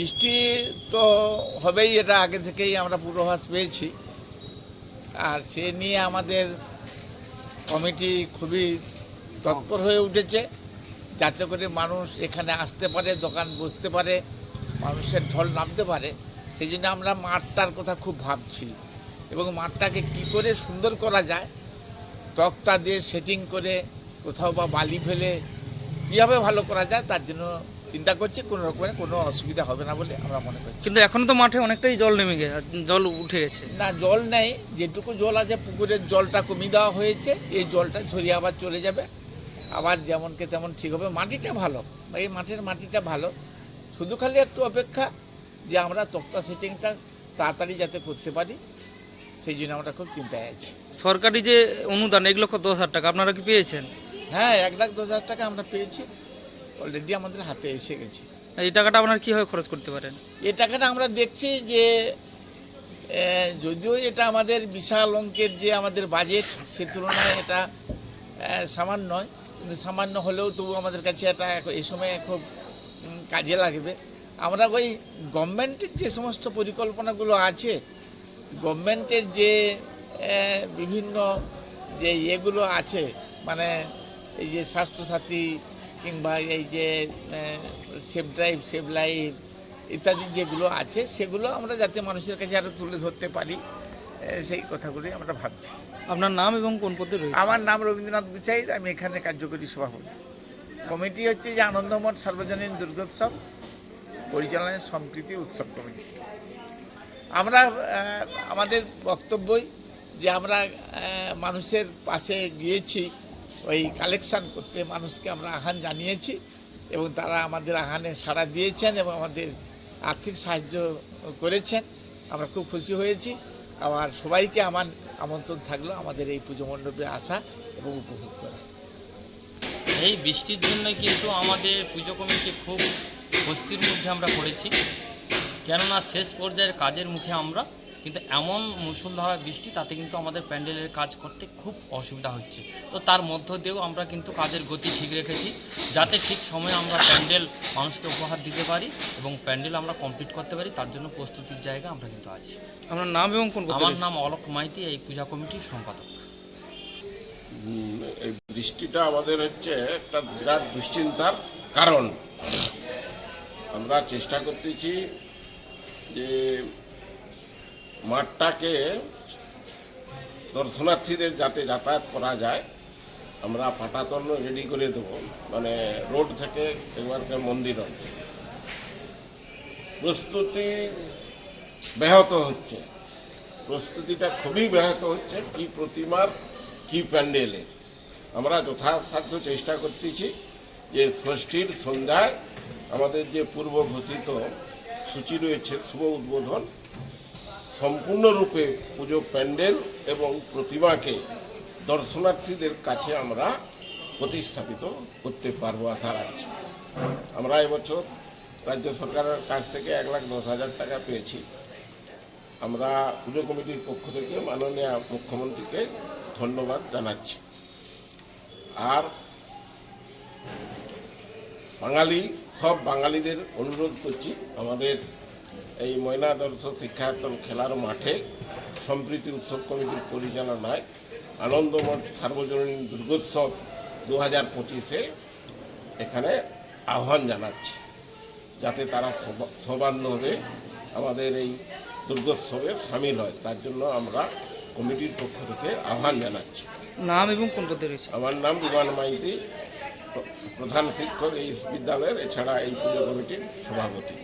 বৃষ্টি তো হবেই, এটা আগে থেকেই আমরা পূর্বাভাস পেয়েছি। আর সে নিয়ে আমাদের কমিটি খুবই তৎপর হয়ে উঠেছে, যাতে করে মানুষ এখানে আসতে পারে, দোকান বসতে পারে, মানুষের ঢল নামতে পারে। সেই জন্য আমরা মাঠটার কথা খুব ভাবছি। এবং মাঠটাকে কি করে সুন্দর করা যায়, তক্তা দিয়ে সেটিং করে কোথাও বা বালি ফেলে কীভাবে ভালো করা যায়, তার জন্য চিন্তা করছি কোনো রকমের কোনো অসুবিধা হবে না বলে আমরা মনে করছি। কিন্তু এখনও তো মাঠে অনেকটাই জল নেমে গেছে জল উঠে গেছে। না জল নেই যেটুকু জল আছে পুকুরের জলটা কমিয়ে দেওয়া হয়েছে এই জলটা ছড়িয়ে আবার চলে যাবে। আবার যেমনকে তেমন ঠিক হবে। মাটিটা ভালো এই মাঠের মাটিটা ভালো। শুধু খালি একটু অপেক্ষা যে আমরা তক্তা সেটিংটা তাড়াতাড়ি যাতে করতে পারি সেই জন্য আমরা খুব চিন্তায় আছি। সরকারি যে অনুদান এক লক্ষ দশ হাজার টাকা? আপনারা কি পেয়েছেন? হ্যাঁ এক লাখ দশ হাজার টাকা আমরা পেয়েছি। অলরেডি আমাদের হাতে এসে গেছে। এই টাকাটা আপনারা কীভাবে খরচ করতে পারেন? এই টাকাটা আমরা দেখছি যে যদিও এটা আমাদের বিশাল অঙ্কের যে আমাদের বাজেট সে তুলনায় এটা সামান্য নয়। কিন্তু সামান্য হলেও তবু আমাদের কাছে এটা এই সময় খুব কাজে লাগবে। আমরা ওই গভর্নমেন্টের যে সমস্ত পরিকল্পনাগুলো আছে গভর্নমেন্টের যে বিভিন্ন যে ইয়েগুলো আছে মানে এই যে স্বাস্থ্যসাথী কিংবা এই যে সেফ ড্রাইভ সেভ লাইফ ইত্যাদি যেগুলো আছে সেগুলো আমরা যাতে মানুষের কাছে আরও তুলে ধরতে পারি সেই কথাগুলি আমরা ভাবছি। আপনার নাম এবং কোন পদে রয়েছে? আমার নাম রবীন্দ্রনাথ গুচাই আমি এখানে কার্যকরী সভাপতি। কমিটি হচ্ছে যে আনন্দমঠ সার্বজনীন দুর্গোৎসব পরিচালনায় সম্প্রীতি উৎসব কমিটি। আমরা আমাদের বক্তব্যই যে আমরা মানুষের পাশে গিয়েছি ওই কালেকশান করতে মানুষকে আমরা আহ্বান জানিয়েছি এবং তারা আমাদের আহ্বানে সাড়া দিয়েছেন এবং আমাদের আর্থিক সাহায্য করেছেন। আমরা খুব খুশি হয়েছি। আবার সবাইকে আমার আমন্ত্রণ থাকল আমাদের এই পুজো মণ্ডপে আসা এবং উপভোগ করা। এই বৃষ্টির জন্য কিন্তু আমাদের পুজো কমিটি খুব স্বস্তির মধ্যে আমরা পড়েছি। কেননা শেষ পর্যায়ের কাজের মুখে আমরা কিন্তু এমন মুসলধারা বৃষ্টি তাতে কিন্তু আমাদের প্যান্ডেলের কাজ করতে খুব অসুবিধা হচ্ছে। তো তার মধ্য দিয়েও আমরা কিন্তু কাজের গতি ঠিক রেখেছি যাতে ঠিক সময়ে আমরা প্যান্ডেল মানুষকে উপহার দিতে পারি এবং প্যান্ডেল আমরা কমপ্লিট করতে পারি তার জন্য প্রস্তুতির জায়গা আমরা কিন্তু আছি। আপনার নাম এবং কোন আমার নাম অলক মাইতি এই পূজা কমিটির সম্পাদক। এই বৃষ্টিটা আমাদের হচ্ছে একটা বিরাট দুশ্চিন্তার কারণ। আমরা চেষ্টা করতেছি যে মাঠটাকে দর্শনার্থীদের যাতে যাতায়াত করা যায়, আমরা পাটাতন রেডি করে দেবো। মানে রোড থেকে একবারকার মন্দির। প্রস্তুতি ব্যাহত হচ্ছে। প্রস্তুতিটা খুবই ব্যাহত হচ্ছে, কি প্রতিমার, কি প্যান্ডেলের। আমরা যথাসাধ্য চেষ্টা করতেছি যে ষষ্ঠীর সন্ধ্যায় আমাদের যে পূর্ব ঘোষিত সূচি রয়েছে, শুভ উদ্বোধন সম্পূর্ণরূপে পুজো প্যান্ডেল এবং প্রতিমাকে দর্শনার্থীদের কাছে আমরা প্রতিস্থাপিত করতে পারব আশা রাখছি। আমরা এবছর রাজ্য সরকারের কাছ থেকে এক লাখ দশ হাজার টাকা পেয়েছি। আমরা পুজো কমিটির পক্ষ থেকে মাননীয় মুখ্যমন্ত্রীকে ধন্যবাদ জানাচ্ছি। আর বাঙালি, সব বাঙালিদের অনুরোধ করছি, আমাদের এই ময়নাদর্শ শিক্ষায়তন খেলার মাঠে সম্প্রীতি উৎসব কমিটির পরিচালনায় আনন্দমঠ সার্বজনীন দুর্গোৎসব দু হাজার পঁচিশে এখানে আহ্বান জানাচ্ছি যাতে তারা সবা- সবান্ধবে আমাদের এই দুর্গোৎসবে সামিল হয়। তার জন্য আমরা কমিটির পক্ষ থেকে আহ্বান জানাচ্ছি। নাম এবং কোন পদে রয়েছে? আমার নাম বিমান মাইতি প্রধান শিক্ষক এই বিদ্যালয়ের এছাড়া এই পুজো কমিটির সভাপতি।